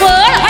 我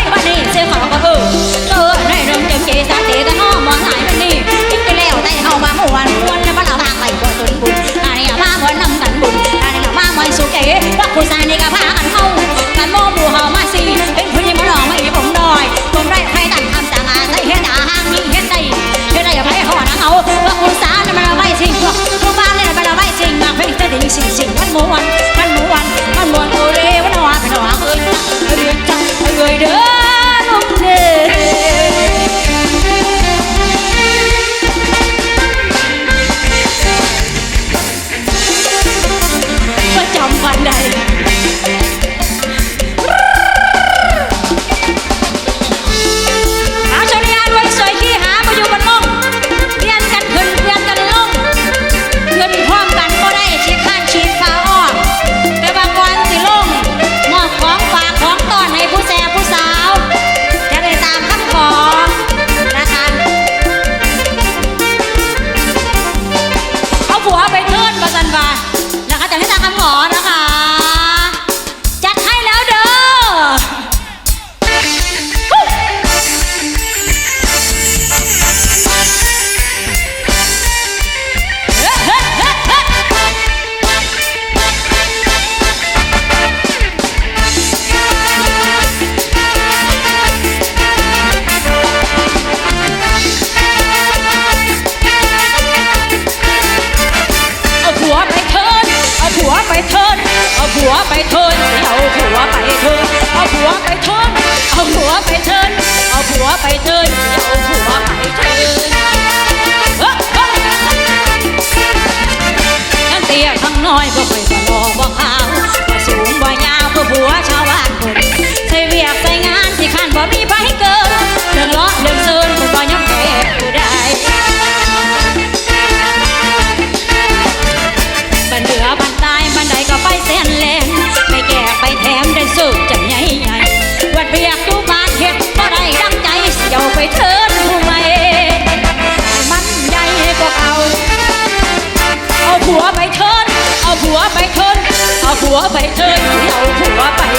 วไปเชิญเที่ยผัวไป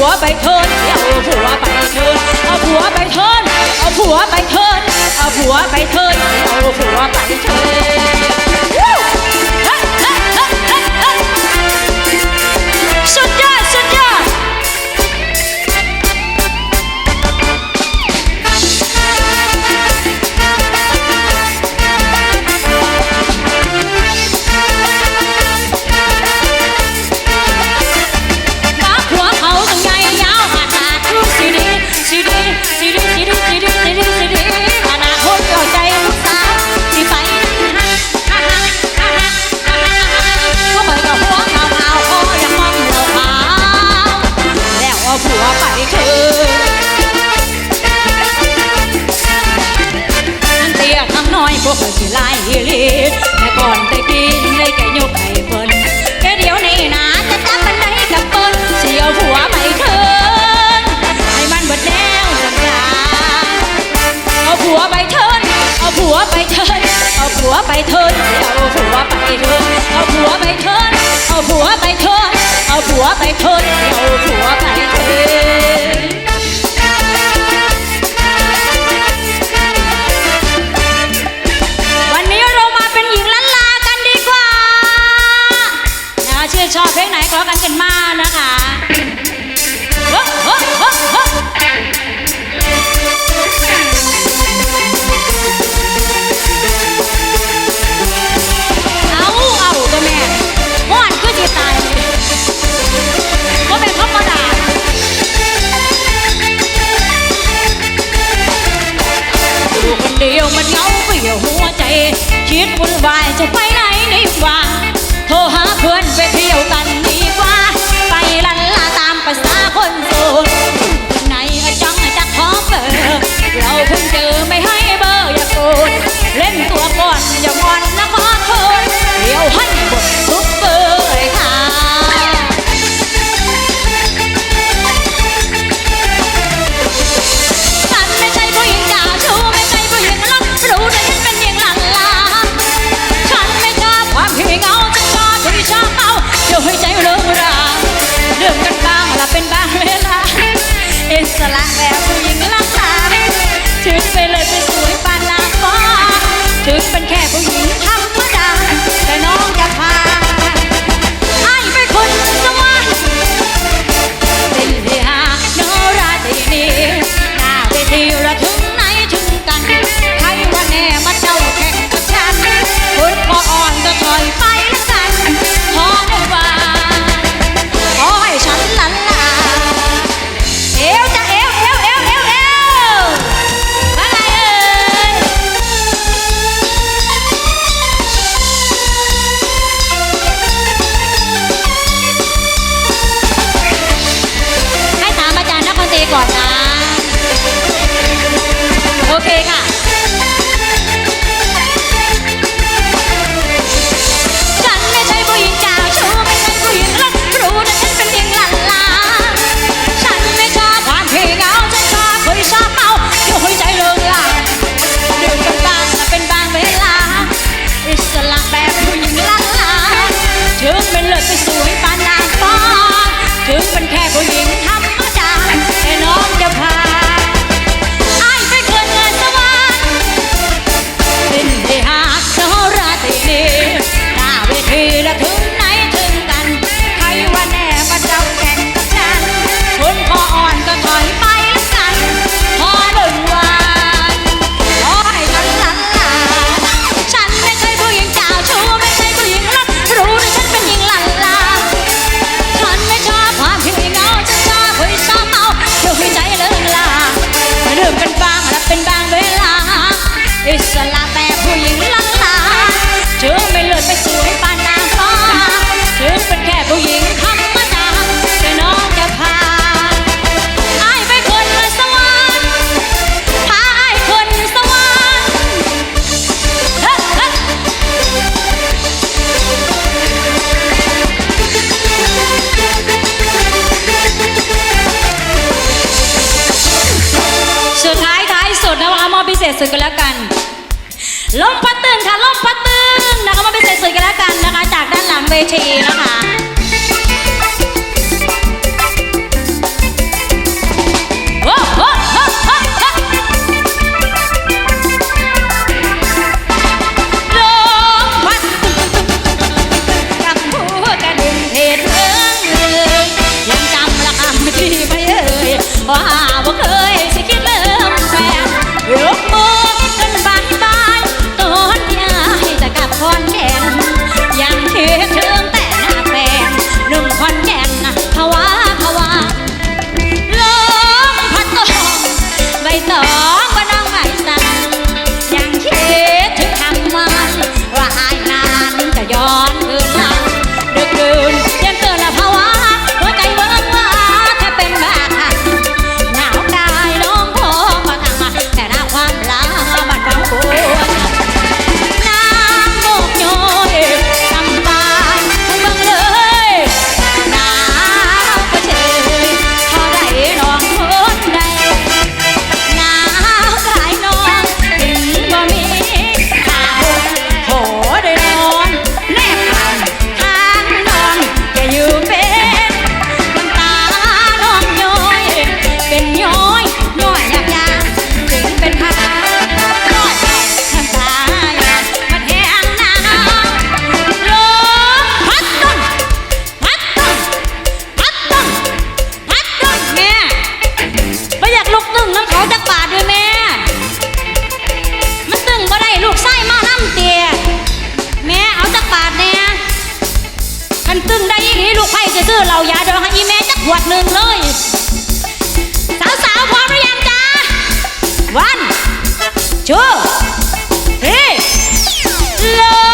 ผัวไปเทินเอาผัวไปเทินเอาผัวไปเทินเอาผัวไปเทินเอาผัวไปเทินเอาผัวไปเทิน ผัวไปเถินเอาผัวไปเถินเอาผัวไปเถินเอาผัวไปเถินเอาผัวไปเถินเอาผัวไปเถินวันนี้เรามาเป็นหญิงลันลากันดีกว่านะคะชื่อชอบเพลงไหนก็กันกันมานะคะเฮ้เฮ้เฮ้เฮ้ จีป็นอยู่คนเดียวมันเหงาเปี่ยวหัวใจ คิดวนวายจะไปไหนนี่ว่โทรหาเพื่อนไปเที่ยวกันดีกว่า ไปลัน ชีนะคะ ตึงได้ยี่หรีลูกไผ่จะซื้อเหล่ายาดองให้อีแม่จักขวดหนึ่งเลย สาวสๆพร้อมหรือยังจ้าวันจูทรีโล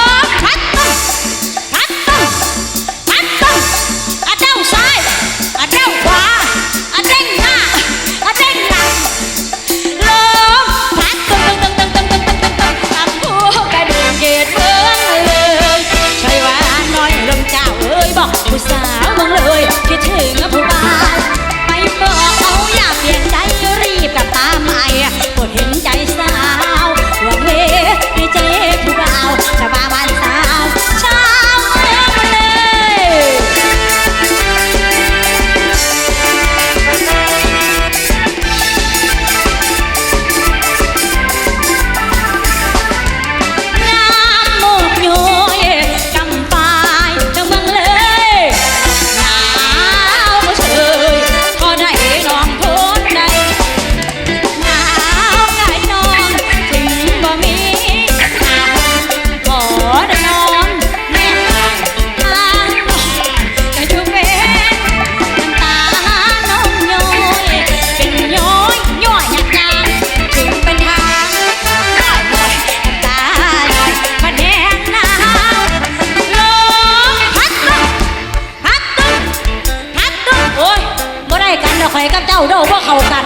กันเราข่อยกับเจ้าเด้อว่าเข้ากัน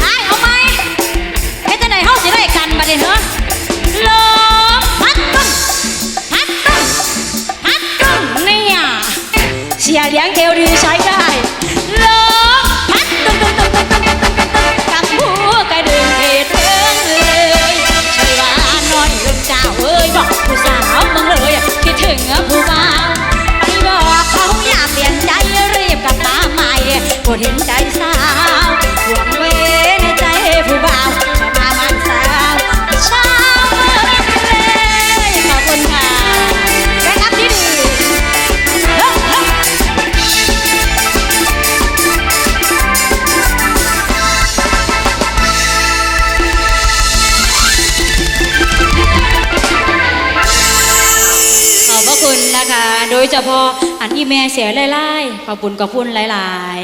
ไอ้เอาไหมเฮ็ดจัได๋เฮาสิได้กันบัดนี้เหรอลมพัดตึ้งพัดตึ้งพัดตึ้งเนี่ยเสียเลี้ยงเกลียวดีใช้ได้ แม่เสียหลายๆขอบุญกับพุ่นหลาย